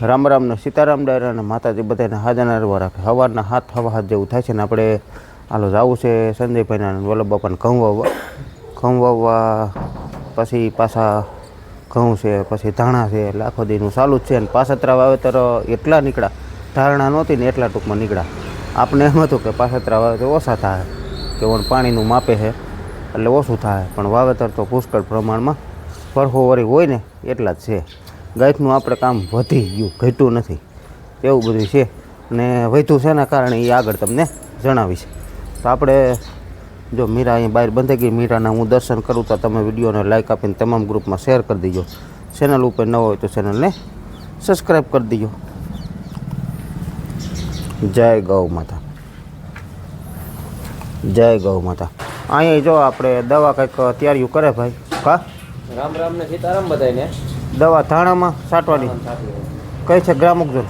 રામ રામના સીતારામ ડાયરા અને માતાજી બધાને હાજર નરવા રાખે. સવારના હાથ હવા હાથ જેવું થાય છે ને આપણે હાલો જવું છે સંજયભાઈના વલ્લભ બાપાને ઘઉં વાવવા. ઘઉં વાવવા પછી પાછા ઘઉં છે, પછી ધાણા છે આખો દીનું ચાલુ જ છે અને પાસતરા વાવેતર એટલા નીકળ્યા. ધારણા નહોતી ને એટલા ટૂંકમાં નીકળ્યા. આપણે એમ હતું કે પાસતરા વાવેતર ઓછા થાય. કે પાણીનું માપે છે એટલે ઓછું થાય. પણ વાવેતર તો પુષ્કળ પ્રમાણમાં પરહો વરી હોય ને એટલા જ છે. ગાયકનું આપણે કામ વધી ગયું, ઘટ્યું નથી. એવું બધું છે. અને વધ્યું છે એના કારણે એ આગળ તમને જણાવીશ. તો આપણે જો મીરા અહીં બહાર બંધાઈ ગઈ, મીરાના હું દર્શન કરું તો તમે વિડીયોને લાઈક આપીને તમામ ગ્રુપમાં શેર કરી દીજો. ચેનલ ઉપર ન હોય તો ચેનલને સબસ્ક્રાઈબ કરી દીજો. જય ગૌ માતા. જય ગૌ માતા. અહીંયા જો આપણે દવા કંઈક તૈયારીઓ કરે ભાઈ. કા રામ રામ ને સીતારામ બધાને દવા ધાણામાં છાંટવાની? કઈ છે ગ્રામોક્ઝોન?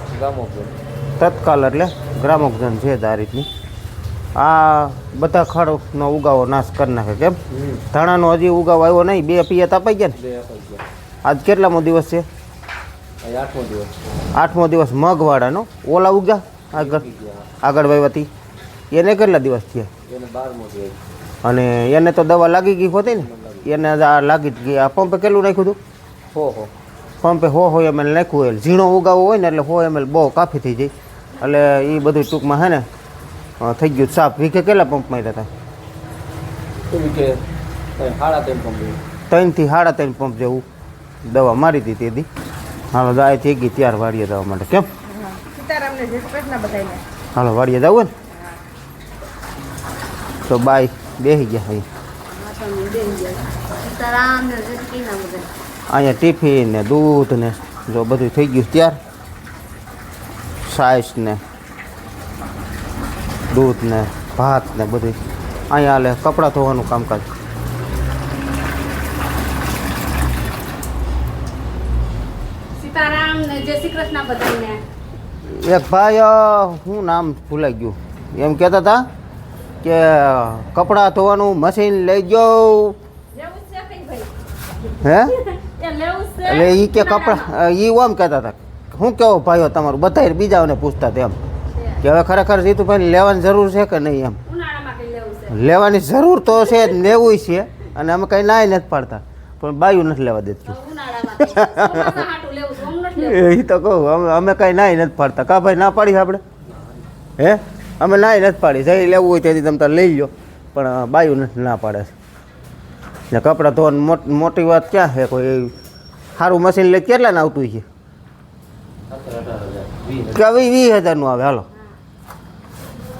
તત્કાલ એટલે ગ્રામોક્ઝોન છે આ રીતની. આ બધા ખડનો ઉગાવો નાશ કરી નાખે કેમ? ધાણાનો હજી ઉગાવો આવ્યો નહીં બે પિયત અપાઈ ગયા ને? આજ કેટલામો દિવસ છે? આઠમો દિવસ આઠમો દિવસ મગવાળાનો ઓલા ઉગ્યા? આગળ. આગળ વાવ્યાથી એને કેટલા દિવસ થયા? અને એને તો દવા લાગી ગઈ હોતી ને? એને આ લાગી જ ગઈ. આ પંપે કેટલું નાખ્યું હતું? હો હો પંપે હો હો એમએલ નાખ્યું હોય. ઝીણો ઉગાવો હોય ને એટલે હો એમએલ બહુ કાફી થઈ જાય. એટલે એ બધું ટૂંકમાં હે ને અ, થઈ ગયું સાફ. વીઘે કેટલા પંપ માર્યા હતા એવી કે કંઈ સાડા ત્રણ પંપ ત્રણથી સાડા ત્રણ પંપ જેવું દવા મારી હતી. તે દી હાલો દાય થઈ ગઈ ત્યાર વાડીએ જવા માટે. કેમ? સીતારામને જય શ્રી કૃષ્ણ બધાને હાલો વાડીએ જવું ને? તો બાય બેસી ગયા અહીં. ગયા અહીંયા ટિફિન ને દૂધ ને જો બધું થઈ ગયું ત્યાર. સાઈસ ને દૂધ ને ભાત ને બધું અહીંયા હાલે કપડાં ધોવાનું કામકાજ. એક ભાઈ હું નામ ભૂલાઈ ગયું. એમ કહેતા હતા કે કપડાં ધોવાનું મશીન લઈ ભાઈ. હે? એટલે એ કે કપડાં એ ઓમ કહેતા હતા. હું કેવો ભાઈઓ તમારું? બધા બીજાઓને પૂછતા હતા એમ. કે હવે ખરેખર જીતુભાઈ લેવાની જરૂર છે કે નહીં એમ? લેવાની જરૂર તો છે જ લેવું છે. અને અમે કંઈ નાય નથી પાડતા. પણ બાયું નથી લેવા દેતું. એ તો કહું અમે અમે કાંઈ નાય નથી પાડતા. કા ભાઈ ના પાડી આપણે? હે? અમે નાય નથી પાડી. જઈ લેવું હોય તેથી તમે લઈ લો પણ બાયું નથી ના પાડે. છે ને કપડાં ધોવાની મોટ- મોટી વાત ક્યાં છે કોઈ? સારું મશીન લઈ કેટલા ને આવતું છે? કે વી વીસ હજારનું આવે હાલો.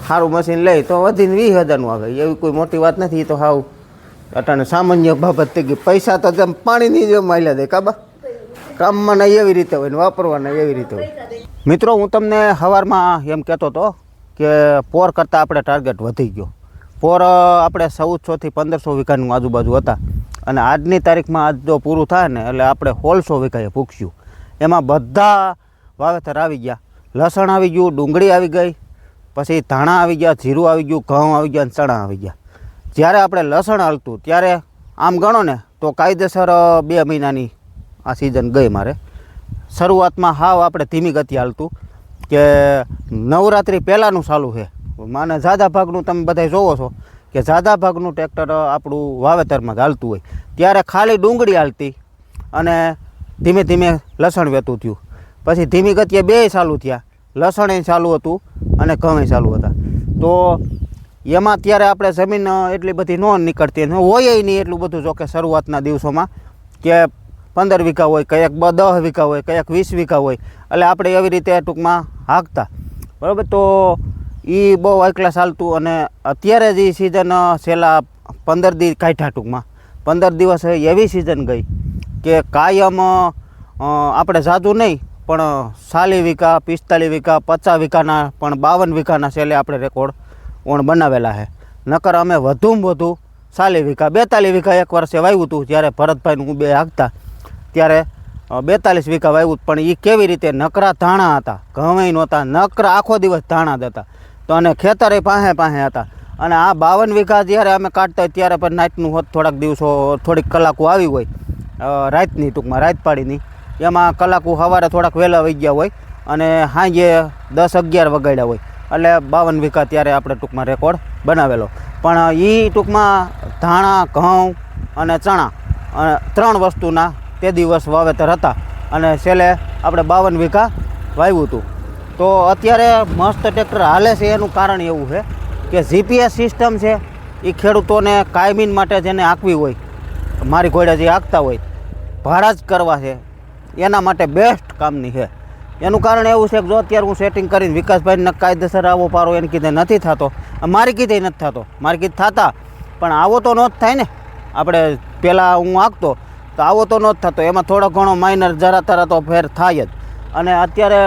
સારું મશીન લઈ તો વધીને વીસ હજારનું આવે. એવી કોઈ મોટી વાત નથી તો સાવ અટાણે સામાન્ય બાબત થઈ ગઈ. પૈસા તો તેમ પાણીની જેમ માલ્યા દે કાબા કામમાં નહીં એવી રીતે હોય ને વાપરવાના એવી રીતે હોય. મિત્રો હું તમને સવારમાં એમ કહેતો હતો કે પોર કરતાં આપણે ટાર્ગેટ વધી ગયો. પોર આપણે ચૌદસોથી પંદરસો વીઘાનું આજુબાજુ હતા. અને આજની તારીખમાં આજ જો પૂરું થાય ને, એટલે આપણે સોળસો વીઘાએ પૂછ્યું એમાં બધા વાવેતર આવી ગયા. લસણ આવી ગયું, ડુંગળી આવી ગઈ, પછી ધાણા આવી ગયા, જીરું આવી ગયું, ઘઉં આવી ગયા, અને ચણા આવી ગયા. જ્યારે આપણે લસણ હાલતું, ત્યારે આમ ગણો ને, તો કાયદેસર બે મહિનાની આ સિઝન ગઈ મારે. શરૂઆતમાં હાવ આપણે ધીમી ગતિ હાલતું કે નવરાત્રિ પહેલાંનું ચાલુ છે. માને ઝાઝા ભાગનું તમે બધા જોવો છો કે ઝાઝા ભાગનું ટ્રેક્ટર આપણું વાવેતરમાં ચાલતું હોય. ત્યારે ખાલી ડુંગળી હાલતી અને ધીમે ધીમે લસણ વહેતું થયું. પછી ધીમી ગતિએ બેય ચાલુ થયા. લસણે ચાલુ હતું અને ઘઉં ચાલુ હતા. તો એમાં ત્યારે આપણે જમીન એટલી બધી ન નીકળતી હોય નહીં એટલું બધું. જોકે શરૂઆતના દિવસોમાં કે પંદર વીઘા હોય કંઈક બ દસ વીઘા હોય કંઈક વીસ વીઘા હોય. એટલે આપણે એવી રીતે ટૂંકમાં હાંકતા. બરાબર? તો એ બહુ એકલા ચાલતું અને અત્યારે જે સિઝન છેલ્લા પંદર દી કાઢ્યા ટૂંકમાં. પંદર દિવસ એવી સિઝન ગઈ કે કાયમ આપણે જાજુ નહીં, પણ સાલી વીઘા, પિસ્તાલીસ વીઘા, પચાસ વીઘાના, પણ બાવન વીઘાના છેલ્લે આપણે રેકોર્ડ ઓણ બનાવેલા છે. નકર અમે વધુમાં વધુ સાલી વીઘા, બેતાલીસ વીઘા એક વર્ષે વાવ્યું હતું જ્યારે ભરતભાઈનું બે હાંકતા. ત્યારે બેતાલીસ વીઘા વાવ્યું પણ એ કેવી રીતે નકરા ધાણા હતા? ઘઉં નહોતા, નકરા આખો દિવસ ધાણા જ તો અને ખેતરે પાસે પાસે હતા. અને આ બાવન વીઘા જ્યારે અમે કાઢતા હોય ત્યારે પણ નાઇટનું હોત થોડાક દિવસો, થોડીક કલાકો આવી હોય રાતની ટૂંકમાં, રાત પાડીની. એમાં કલાકો સવારે થોડાક વહેલા વહી ગયા હોય અને સાંજે દસ અગિયાર વગાડ્યા હોય. એટલે બાવન વીઘા ત્યારે આપણે ટૂંકમાં રેકોર્ડ બનાવેલો. પણ એ ટૂંકમાં ધાણા, ઘઉં અને ચણા ત્રણ વસ્તુના તે દિવસ વાવેતર હતા. અને છેલ્લે આપણે બાવન વીઘા વાવ્યું હતું. તો અત્યારે મસ્ત ટ્રેક્ટર હાલે છે, એનું કારણ એવું છે કે જીપીએસ સિસ્ટમ છે એ ખેડૂતોને કાયમીન માટે જેને આંકવી હોય, મારી ઘોડે જે આંકતા હોય, ભાડા જ કરવા છે. એના માટે બેસ્ટ કામની છે. એનું કારણ એવું છે કે જો અત્યારે હું સેટિંગ કરીને વિકાસભાઈને કાયદેસર આવો પારો એને કીધે નથી થતો. મારી કીધે નથી થતો. મારી કીધે થતા, પણ આવો તો ન જ થાય ને. આપણે પહેલાં હું આંકતો તો આવો તો ન જ થતો. એમાં થોડો ઘણો માઇનર જરા તરા તો ફેર થાય જ. અને અત્યારે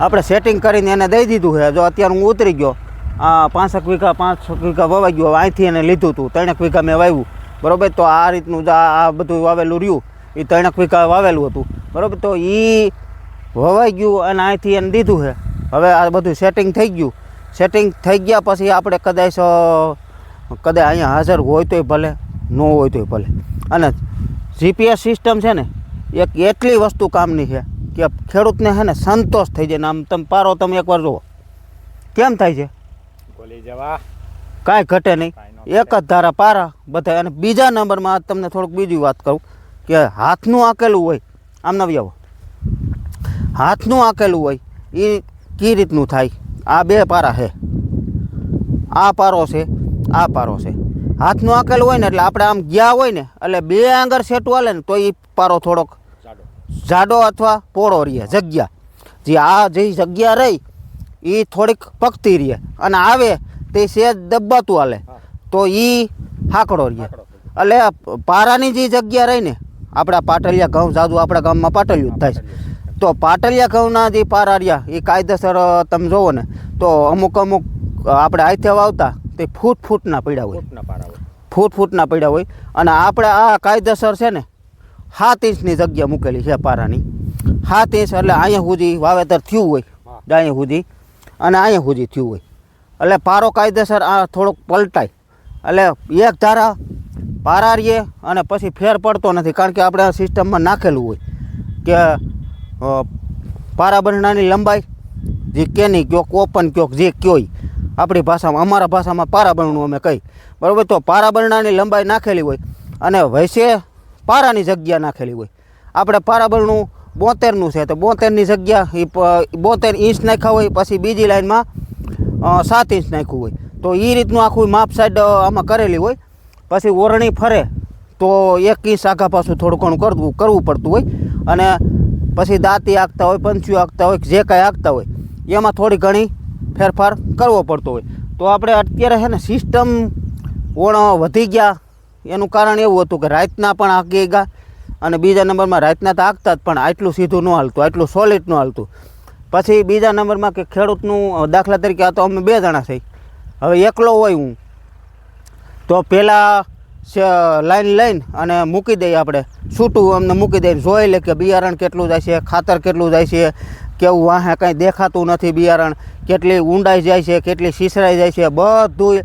આપણે સેટિંગ કરીને એને દઈ દીધું છે. જો અત્યારે હું ઉતરી ગયો, આ પાંસઠ વીઘા પાંચસો વીઘા વવાઈ ગયો અહીંથી એને લીધું હતું ત્રણેક વીઘા મેં વાવ્યું. બરાબર? તો આ રીતનું જે આ બધું વાવેલું રહ્યું. એ ત્રણેક વીઘા વાવેલું હતું. બરાબર? તો એ વવાઈ ગયું અને અહીંથી એને દીધું છે. હવે આ બધું સેટિંગ થઈ ગયું. સેટિંગ થઈ ગયા પછી આપણે કદાચ કદાચ અહીંયા હાજર હોય તોય ભલે, ન હોય તોય ભલે. અને જીપીએસ સિસ્ટમ છે ને, એક એટલી વસ્તુ કામની છે કે ખેડૂતને છે ને સંતોષ થઈ જાય ને આમ તમે પારો તમે એકવાર જુઓ. કેમ થાય છે? કાંઈ ઘટે નહીં. એક જ ધારા પારા બધા. અને બીજા નંબરમાં તમને થોડુંક બીજી વાત કહું કે હાથનું આકેલું હોય આમ નવી આવો. હાથનું આકેલું હોય એ કઈ રીતનું થાય? આ બે પારા છે. આ પારો છે આ પારો છે. હાથનું આકેલું હોય ને એટલે આપણે આમ ગયા હોય ને એટલે બે આંગર સેટું હાલે ને તો એ પારો થોડોક જાડો અથવા પોળો રહે જગ્યા. જે આ જે જગ્યા રહી એ થોડીક પકતી રહે. અને આવે તે સેજ દબાતું હાલે. તો એ હાકડો રહે. એટલે પારાની જે જગ્યા રહી ને આપણા પાટલિયા ઘઉં જાદુ આપણા ગામમાં પાટલિયું જ થાય છે. તો પાટલિયા ઘઉંના જે પારા રહ્યા એ કાયદેસર તમે જોવો ને તો અમુક અમુક આપણે હાથે વાવતા તે ફૂટ ફૂટના પડ્યા હોય. ફૂટ ફૂટના પડ્યા હોય. અને આપણે આ કાયદેસર છે ને સાત ઇંચની જગ્યા મૂકેલી છે પારાની. સાત ઇંચ એટલે અહીંયા સુધી વાવેતર થયું હોય હા. સુધી અને અહીંયા સુધી થયું હોય. એટલે પારો કાયદેસર આ થોડોક પલટાય. એટલે એક ધારા પારા રહીએ અને પછી ફેર પડતો નથી કારણ કે આપણે આ સિસ્ટમમાં નાખેલું હોય કે પારા બંધણાની લંબાઈ જે કેની ક્યોક ઓપન ક્યોક જે કયોય આપણી ભાષામાં અમારા ભાષામાં પારાબરણું અમે કહી બરાબર? તો પારાબરણાની લંબાઈ નાખેલી હોય અને વૈસે પારાની જગ્યા નાખેલી હોય. આપણે પારાબળનું બોતેરનું છે, તો બોતેરની જગ્યા એ બોતેર ઇંચ નાખ્યા હોય, પછી બીજી લાઈનમાં સાત ઇંચ નાખ્યું હોય. તો એ રીતનું આખું માપ સાઈડ આમાં કરેલી હોય. પછી ઓરણી ફરે, તો એક ઇંચ આખા પાછું થોડું ઘણું કરવું કરવું પડતું હોય. અને પછી દાંતી આંકતા હોય પંચીઓ આંકતા હોય, જે કાંઈ આંકતા હોય, એમાં થોડી ઘણી ફેરફાર કરવો પડતો હોય. તો આપણે અત્યારે છે ને સિસ્ટમ ઓણ વધી ગયા. એનું કારણ એવું હતું કે રાતના પણ આંકી ગયા અને બીજા નંબરમાં રાતના તો આંકતા જ, પણ આટલું સીધું ન હાલતું, આટલું સોલિડ ન હાલતું. પછી બીજા નંબરમાં કે ખેડૂતનું દાખલા તરીકે આ તો અમે બે જણા થઈ હવે એકલો હોય હું. તો પહેલાં લાઈન લઈને અને મૂકી દઈએ આપણે. છૂટું અમને મૂકી દઈએ જોઈ લે કે બિયારણ કેટલું જાય છે, ખાતર કેટલું જાય છે, કેવું વાહે કાંઈ દેખાતું નથી બિયારણ, કેટલી ઊંડાઈ જાય છે, કેટલી સિસરાઈ જાય છે બધું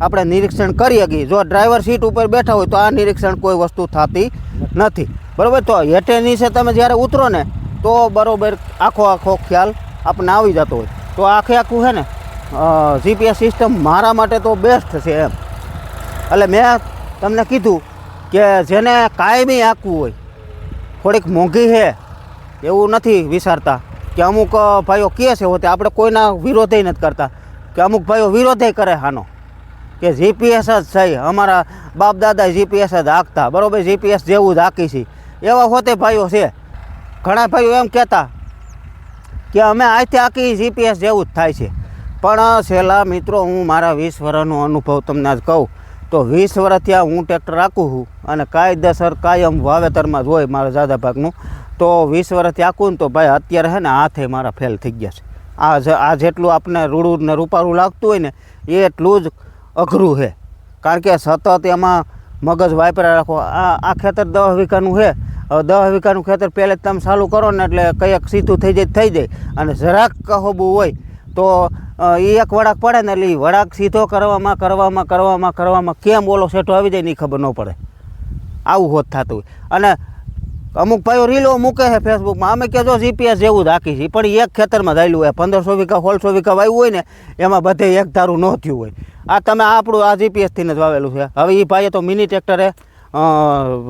આપણે નિરીક્ષણ કરી શકીએ જો ડ્રાઈવર સીટ ઉપર બેઠા હોય તો આ નિરીક્ષણ કોઈ વસ્તુ થતી નથી. બરાબર? તો હેઠે નીચે તમે જ્યારે ઉતરો ને, તો બરાબર આખો આખો ખ્યાલ આપણને આવી જતો હોય. તો આખે આખું છે ને જીપીએસ સિસ્ટમ મારા માટે તો બેસ્ટ છે એમ. એટલે મેં તમને કીધું કે જેને કાયમી આંકવું હોય, થોડીક મોંઘી છે એવું નથી વિચારતા કે અમુક ભાઈઓ કહે છે હોતે, આપણે કોઈના વિરોધે નથી કરતા કે અમુક ભાઈઓ વિરોધે કરે હાનો. કે જીપીએસ જ છે અમારા બાપ દાદા જીપીએસ જ હાંકતા. બરાબર? જીપીએસ જેવું જ હાંકી છે. એવા હોતે ભાઈઓ છે. ઘણા ભાઈઓ એમ કહેતા કે અમે આજથી આખી જીપીએસ જેવું જ થાય છે. પણ છેલ્લા મિત્રો, હું મારા વીસ વર્ષનો અનુભવ તમને આજ કહું. તો વીસ વર્ષ ત્યાં હું ટ્રેક્ટર રાખું છું અને કાયદેસર કાયમ વાવેતરમાં જ હોય મારા દાદા ભાગનું. તો વીસ વર્ષથી આખું ને તો ભાઈ અત્યારે છે ને હાથે મારા ફેલ થઈ ગયા છે. આ જ- આ જેટલું આપણે રૂડું ને રૂપારું લાગતું હોય ને, એટલું જ અઘરું છે કારણ કે સતત એમાં મગજ વાપરા રાખો. આ આ ખેતર દસ વીઘાનું છે હવે દસ વીઘાનું ખેતર પહેલે જ તમે ચાલુ કરો ને એટલે કંઈક સીધું થઈ જાય થઈ જાય. અને જરાક કહોબું હોય તો એ એક વળાક પડે ને એટલે એ વળાક સીધો કરવામાં કરવામાં કરવામાં કરવામાં કેમ ઓલો સેટો આવી જાય ને એ ખબર ન પડે. આવું હોત થતું હોય. અને અમુક ભાઈઓ રીલો મૂકે છે ફેસબુકમાં અમે કહેજો જીપીએસ જેવું જ રાખી છે. પણ એક ખેતરમાં દાયેલું હોય. પંદરસો વીઘા, સોળસો વીઘા વાવ્યું હોય ને, એમાં બધે એક ધારું ન થયું હોય. આ તમે આપણું આ જીપીએસથી જ વાવેલું છે. હવે એ ભાઈએ તો મિની ટ્રેક્ટરે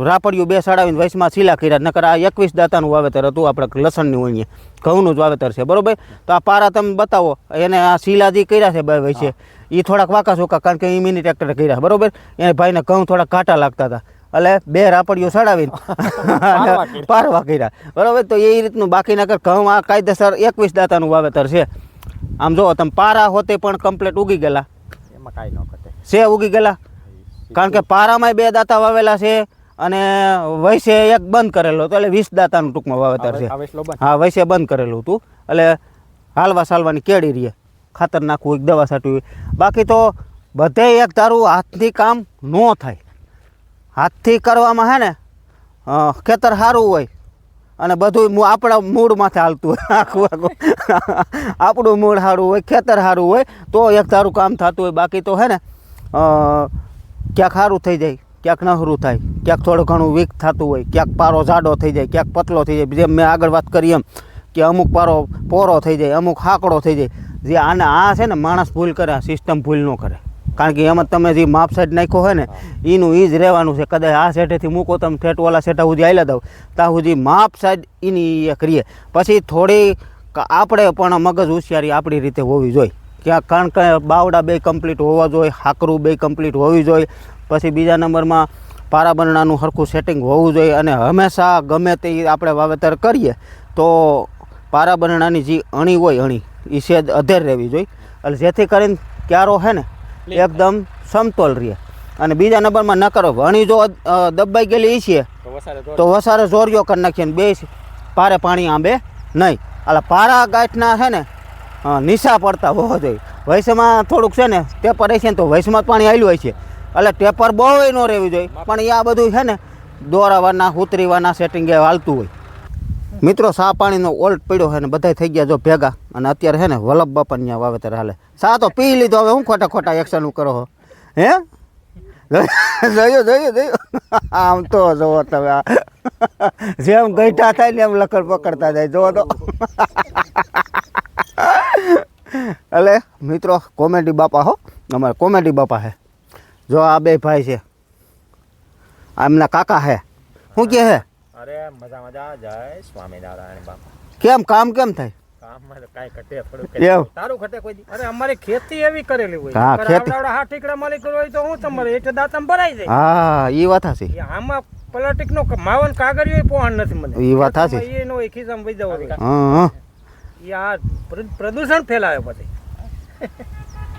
રાપડિયું બે સડાવીને વયસમાં સીલા કર્યા નકર આ એકવીસ દાતાનું વાવેતર હતું આપણે લસણની હોય ઘઉંનું જ વાવેતર છે બરોબર? તો આ પારા તમે બતાવો એને આ સીલા જે કર્યા છે બે વયસે એ થોડાક વાંકા ચોકા કારણ કે એ મિની ટ્રેક્ટરે કર્યા બરોબર? એને ભાઈને ઘઉં થોડાક કાંટા લાગતા હતા. એટલે બે રાપડીઓ સડાવીને પારવા કર્યા. બરાબર? તો એ રીતનું બાકીના કર ઘઉં આ કાયદેસર એકવીસ દાતાનું વાવેતર છે. આમ જો તમે પારા હોતે પણ કમ્પ્લેટ ઉગી ગયેલા. એમાં કાંઈ ન ઘટે. છે ઉગી ગયેલા? કારણ કે પારામાં બે દાતા વાવેલા છે અને વૈસે એક બંધ કરેલો હતો એટલે વીસ દાતાનું ટૂંકમાં વાવેતર છે. હા વૈસે બંધ કરેલું હતું એટલે હાલવા સાલવાની કેળી રહીએ ખાતર નાખવું એક દવા છાંટવી બાકી તો બધે એક તારું હાથથી કામ ન થાય. હાથથી કરવામાં હે ને ખેતર સારું હોય અને બધું આપણા મૂળ માથે હાલતું હોય. આખું આખું. આપણું મૂળ સારું હોય, ખેતર સારું હોય, તો એક સારું કામ થતું હોય. બાકી તો હે ને ક્યાંક સારું થઈ જાય, ક્યાંક નહરું થાય. ક્યાંક થોડું ઘણું વીક થતું હોય, ક્યાંક પારો જાડો થઈ જાય, ક્યાંક પતલો થઈ જાય. જેમ મેં આગળ વાત કરી એમ, કે અમુક પારો પોરો થઈ જાય, અમુક હાકડો થઈ જાય. જે આને આ છે ને માણસ ભૂલ કરે સિસ્ટમ ભૂલ ન કરે. કારણ કે એમાં તમે જે માપ સાઈડ નાખ્યો હોય ને એનું એ જ રહેવાનું છે. કદાચ આ સેટેથી મૂકો તમે ઠેઠવાલા સેટા સુધી આવેલા દઉં ત્યાં સુધી માપ સાઈડ એની એ કરીએ. પછી થોડી આપણે પણ મગજ હોશિયારી આપણી રીતે હોવી જોઈએ. ક્યાં કારણ કે બાવડા બે કમ્પ્લીટ હોવા જોઈએ હાકરું બે કમ્પ્લીટ હોવી જોઈએ. પછી બીજા નંબરમાં પારાબરણાનું સરખું સેટિંગ હોવું જોઈએ. અને હંમેશા ગમે તે આપણે વાવેતર કરીએ તો પારાબરણાની જે અણી હોય અણી એ સેજ અધેર રહેવી જોઈએ. એટલે જેથી કરીને ક્યારો છે ને એકદમ સમતોલ રહે. અને બીજા નંબરમાં ન કરો. અણી જો દબાઈ ગયેલી છે તો વસારે જોરિયો કરી નાખીએ બે પારે પાણી આંબે નહીં. એટલે પારા ગાંઠના છે ને નિશા પડતા હોવા જોઈએ. વૈસમાં થોડુંક છે ને ટેપર હશે ને તો વૈસમાં જ પાણી આવેલું હોય છે. એટલે ટેપર બહુ ન રહેવું જોઈએ. પણ એ આ બધું છે ને દોરાવાના ઉતરીવાના સેટિંગે હાલતું હોય. મિત્રો, સા પાણીનો ઓલ્ટ પડ્યો છે ને બધા થઈ ગયા જો ભેગા. અને અત્યારે છે ને વલ્લભ બાપા ત્યાં વાવેતર હાલે. સા તો પી લીધો, હવે હું ખોટા ખોટા એક્શન કરો હો હે? જોયું જોયું જોયું. આમ તો જોવો તમે જેમ ગઈઠા થાય ને એમ લકડ પકડતા જાય, જોવો તો. એટલે મિત્રો, કોમેડી બાપા હો. અમારે કોમેડી બાપા હે જો આ બે ભાઈ છે. એમના કાકા હે શું કે હે અરે મજા મજા. જય સ્વામિનારાયણ બાપા. કેમ કામ કેમ થાય? કામમાં તો કાંઈ થોડું તારું ખટે કોઈ અરે અમારે ખેતી એવી કરેલી હોય. હા, ખેતી. આવડા ઠીકડા માલિક હોય તો હું તમારે એક દાતમ ભરાઈ જાય. હા એ વાત હશે આમાં પ્લાસ્ટિક નો માવન કાગળિયો પોહણ નથી મને. ઈ વાત. ખેતરમાં એ નો એ જવો જોઈએ. હા હા. એ આ પ્રદૂષણ ફેલાવે પછી.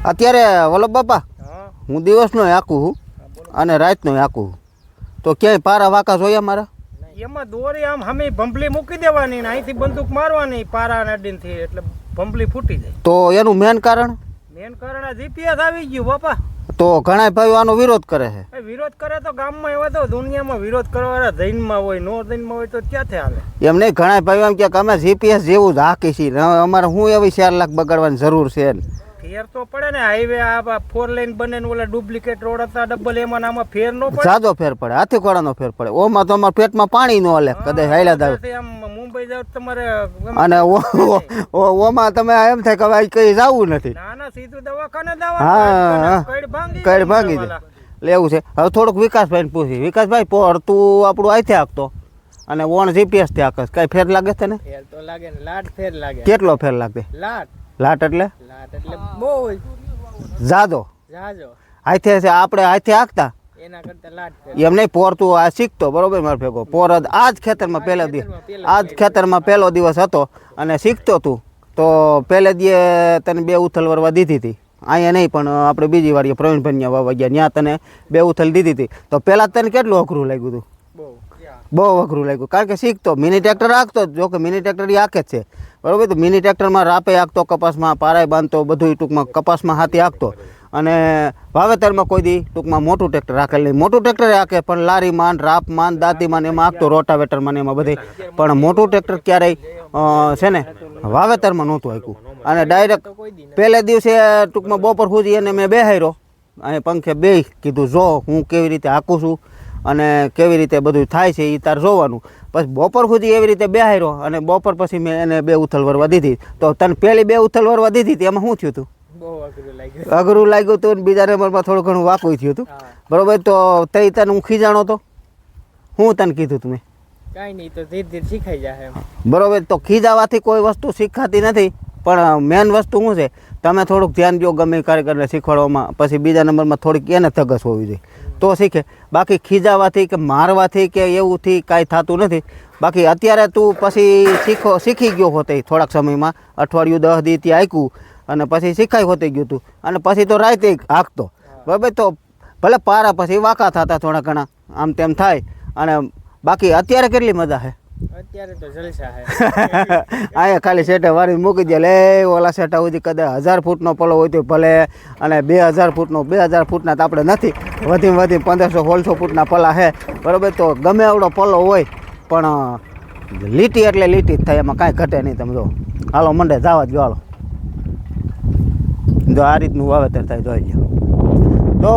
અત્યારે વલ્લભ બાપા હા. હું દિવસનો આકું અને રાતનો આકું તો ક્યાંય પારા વાકા જોયા મારા? એમાં દોરી આમ હમે ભંભલી મૂકી દેવાની ને અહીંથી બંદૂક મારવાની પારા નડીનથી એટલે ભંભલી ફૂટી જાય. તો એનું મેન કારણ? મેન કારણ આ જીપીએસ આવી ગયું બાપા. તો ઘણા ભાઈઓ આનો વિરોધ કરે છે. વિરોધ કરે તો ગામમાં એવા તો દુનિયામાં વિરોધ કરવાના જૈનમાં હોય નો જૈનમાં હોય તો ક્યાંથી હાલે એમ નહીં ઘણા ભાઈઓ એમ કે અમે જીપીએસ જેવું જ હાકી છીએ. અમારે હું એવી ચાર લાખ બગાડવાની જરૂર છે ફેર તો પડે ને હાઈવે આ ફોર લાઈન બને ને ઓલા ડુપ્લિકેટ રોડ હતા ડબલ એમાં ને આમાં ફેર નો પડે. જાજો ફેર પડે હાથી ઘોડાનો ફેર પડે. ઓમાં તો અમારા પેટમાં પાણી નો હાલે કદે હાલ્યા દાવ આમ મુંબઈ જાવ તમારે અને ઓ- ઓમાં તમે એમ થાય કે ભાઈ કઈ જવું નથી. ના ના સીધું દવાખાને દવા હા. કઈડ ભાંગી કઈ ભાંગી દે લેવું એટલે એવું છે. હવે થોડુંક વિકાસભાઈને પૂછી વિકાસભાઈ પોર તું આપણું અહીંથી આપતો અને ઓણ જીપીએસથી હાંકસ કઈ ફેર લાગે છે ને? ફેર તો લાગે ને. લાટ ફેર લાગે. કેટલો ફેર લાગે? લાટ લાટ એટલે? લાટ એટલે બહુ જાદો. જાજો. હાથે છે આપણે હાથે હાંકતા? એના કરતા લાટ ફેર એમ નહીં પોરતું આ શીખતો બરોબર મારે ભેગો? પોર આ જ ખેતરમાં પહેલો દિવસ આ જ ખેતરમાં પહેલો દિવસ હતો અને શીખતો તું. તો પહેલે દીએ તને બે ઉથલ વરવા દીધી હતી અહીંયા નહીં પણ આપણે બીજી વાર પ્રવીણભાઈ વાવવા ગયા. ત્યાં તને બે ઉથલ દીધી હતી તો પહેલાં તને કેટલું અઘરું લાગ્યું હતું બહુ અઘરું લાગ્યું. કારણ કે શીખતો મિની ટ્રેક્ટર હાંકતો જ. કે મિની ટ્રેક્ટર એ આખે છે. બરાબર? તો મિની ટ્રેક્ટરમાં રાપે આખતો, કપાસમાં પારાય બાંધતો બધું ટૂંકમાં કપાસમાં હાથી આખતો. અને વાવેતરમાં કોઈ દી ટૂંકમાં મોટું ટ્રેક્ટર રાખેલ નહીં. મોટું ટ્રેક્ટર રાખે પણ લારી માન રાપ માન દાંતી માન એમાં આખતો, રોટાવેટરમાં ને એમાં બધી. પણ મોટું ટ્રેક્ટર ક્યારેય છે ને, વાવેતરમાં નહોતું આપ્યું. અને ડાયરેક્ટ પહેલે દિવસે ટૂંકમાં બપોર સુધી એને મેં બેહાર્યો અહીં પંખે બે કીધું, જો હું કેવી રીતે હાકું છું? અને કેવી રીતે બધું થાય છે એ તાર જોવાનું. પછી બપોર સુધી એવી રીતે બેહાર્યો અને બપોર પછી મેં એને બે ઉથલ વરવા દીધી. તો તને પહેલી બે ઉથલ વરવા દીધી હતી એમાં શું થયું હતું અઘરું લાગ્યું. હતું અને બીજા નંબરમાં થોડું ઘણું વાકું થયું હતું બરોબર તો તે તને હું ખીજાણો તો? હું તને કીધું તમે કાંઈ નહીં તો ધીરે ધીરે શીખાઈ જાય બરોબર તો ખીજાવાથી કોઈ વસ્તુ શીખાતી નથી પણ મેન વસ્તુ શું છે? તમે થોડુંક ધ્યાન દો ગમે કાર્યક્રમને કાર્યકરને શીખવાડવામાં પછી બીજા નંબરમાં થોડીક એને ધગસ હોવી જોઈએ. તો શીખે. બાકી ખીજાવાથી કે મારવાથી કે એવુંથી કાંઈ થતું નથી. બાકી અત્યારે તું પછી શીખો, શીખી ગયો હોતે થોડાક સમયમાં. અઠવાડિયું દસ દી ત્યાં આક્યું અને પછી શીખાઈ હોતે ગયું તું. અને પછી તો રાતે હાંકતો. બરાબર તો ભલે પારા પછી વાંકા થતા થોડા ઘણા. આમ તેમ થાય. અને બાકી અત્યારે કેટલી મજા છે અહીંયા ખાલી સેટે વાળી મૂકી દે. લે, ઓલા સેટા સુધી કદાચ હજાર ફૂટનો પલો હોય તો ભલે. અને બે હજાર ફૂટનો, બે હજાર ફૂટના તો આપણે નથી. વધી વધી પંદરસો, સોળસો ફૂટના પલા છે બરાબર? તો ગમે એવડો પલો હોય, પણ લીટી એટલે લીટી જ થાય. એમાં કાંઈ ઘટે નહીં. તમે જો, હાલો, મંડે જવા જ હાલો. જો આ રીતનું વાવેતર થાય જોઈ લો તો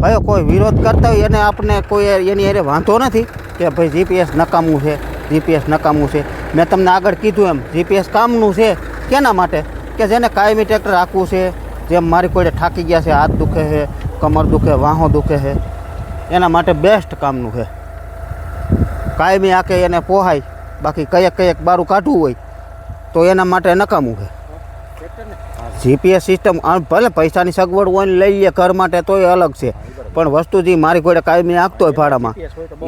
ભાઈ કોઈ વિરોધ કરતા હોય એને આપણે કોઈ એની અરે વાંધો નથી કે ભાઈ જીપીએસ નકામું છે જીપીએસ નકામું છે. મેં તમને આગળ કીધું એમ જીપીએસ કામનું છે કેના માટે? કે જેને કાયમી ટ્રેક્ટર રાખવું છે, જેમ મારી કોઈ થાકી ગયા છે, હાથ દુખે છે, કમર દુખે, વાહો દુખે છે, એના માટે બેસ્ટ કામનું છે. કાયમી આકે એને પોહાય, બાકી કયેક કયેક બારું કાઢવું હોય, તો એના માટે નકામું છે. જીપીએસ સિસ્ટમ ભલે પૈસાની સગવડ હોય ને લઈ લે ઘર માટે તોય અલગ છે. પણ વસ્તુ જે મારી કોઈ કાયમી આપતો હોય ભાડામાં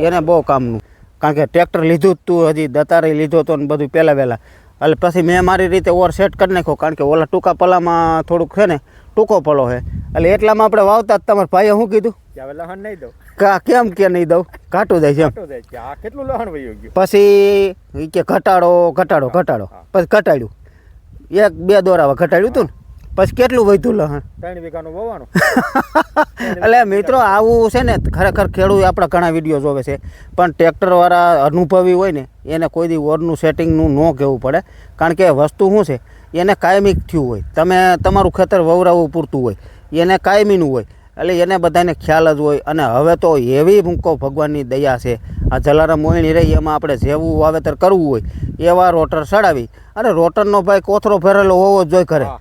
એને બહુ કામનું. કારણ કે ટ્રેક્ટર લીધું જ તું હજી દતારે લીધો તો ને બધું પહેલાં વહેલાં. એટલે પછી મેં મારી રીતે ઓવર સેટ કરી નાખ્યો કારણ કે ઓલા ટૂંકા પલામાં થોડુંક છે ને ટૂંકો પલો છે. એટલે એટલામાં આપણે વાવતા જ તમારા ભાઈએ શું કીધું? લહણ નહીં દઉં. કા કેમ કે નહીં દઉં? ઘાટું જાય છે આ કેટલું લહણ વયું ગયું? પછી કે ઘટાડો ઘટાડો ઘટાડો. પછી ઘટાડ્યું. એક બે દોરાવા ઘટાડ્યું હતું ને. પછી કેટલું વધ્યું લહણ ત્રણ વીઘાનું વવાણું. એટલે મિત્રો આવું છે ને ખરેખર ખેડૂત આપણા ઘણા વીડિયો જોવે છે. પણ ટ્રેક્ટરવાળા અનુભવી હોય ને એને કોઈ દી ઓરનું સેટિંગનું ન કહેવું પડે. કારણ કે વસ્તુ શું છે એને કાયમી થયું હોય. તમે તમારું ખેતર વવરાવવું પૂરતું હોય. એને કાયમીનું હોય. એટલે એને બધાને ખ્યાલ જ હોય. અને હવે તો એવી મૂકો ભગવાનની દયા છે. આ જલારામ મોહિણી રહી એમાં આપણે જેવું વાવેતર કરવું હોય એવા રોટર ચડાવી. અને રોટરનો ભાઈ કોથરો ફેરેલો હોવો જ જોઈએ ઘરે. હા.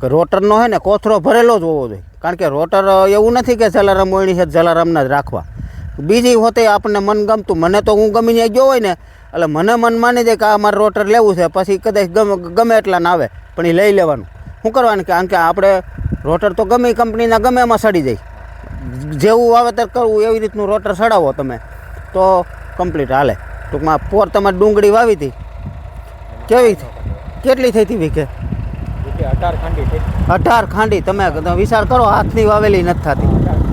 કે રોટરનો હે ને, કોથરો ભરેલો જ હોવો જોઈએ. કારણ કે રોટર એવું નથી કે જલારામ વણી છે, જલારામના જ રાખવા. બીજી હોતે આપણને મન ગમતું, મને તો હું ગમીને ગયો હોય ને, એટલે મને મન માની જાય કે આ મારે રોટર લેવું છે, પછી કદાચ ગમે એટલા ના આવે, પણ એ લઈ લેવાનું. શું કરવાનું કારણ કે આપણે રોટર તો ગમે, કંપનીના ગમે એમાં સડી જાય જેવું વાવેતર કરવું, એવી રીતનું રોટર સડાવો તમે, તો કમ્પ્લીટ હાલે. ટૂંકમાં પોર તમારે ડુંગળી વાવી હતી. કેવી? કેટલી થઈ હતી વીકે અઢાર ખાંડી તમે વિચાર કરો હાથની વાવેલી નથી થતી.